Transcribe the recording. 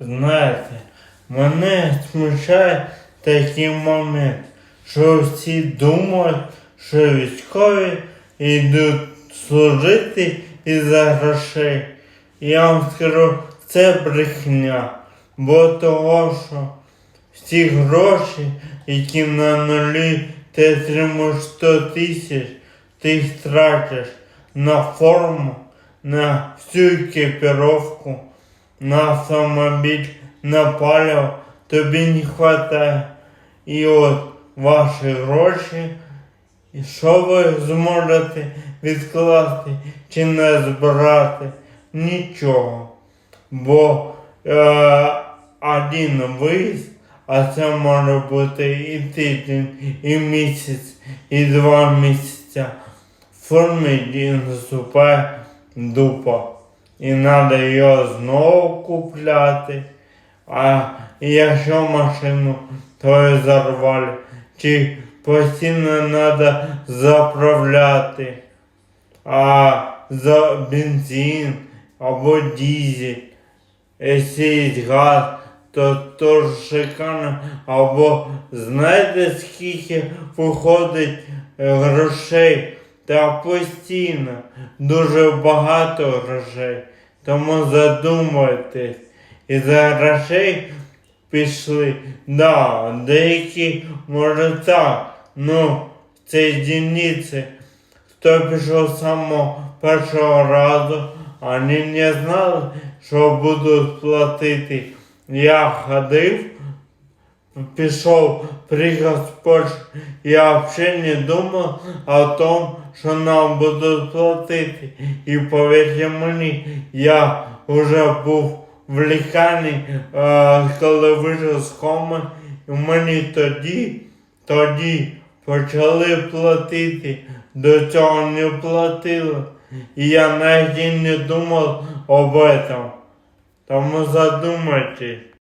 Знаєте, мене смущає такий момент, що всі думають, що військові йдуть служити із-за грошей. Я вам скажу, це брехня. Бо того, що всі гроші, які на нулі ти отримуєш 100 тисяч, ти їх тратиш на форму, на всю екіпіровку, на автомобіль, на паливо, тобі не вистачає. І от ваші гроші, і що ви зможете відкласти чи не збирати? Нічого. Бо е, один виїзд, а це може бути і тиждень, і місяць, і два місяця. Формі наступає дупа. І треба його знову купляти. А якщо машину то зарвали, чи постійно треба заправляти, а за бензин або дизель, якщо газ, то теж шикарно, або знаєте скільки виходить грошей, та постійно дуже багато грошей. Тому задумайтесь, і за грошей пішли. Да, деякі може так, ну в цій дільниці, хто пішов з самого першого разу, вони не знали, що будуть платити. Я ходив, пішов приказ Польщі, я взагалі не думав о том, що нам будуть платити. І повірте мені, я вже був в лікарні, коли вийшов з коми, і мені тоді, тоді почали платити. До цього не платили. І я навіть не думав об этом. Тому задумайтесь.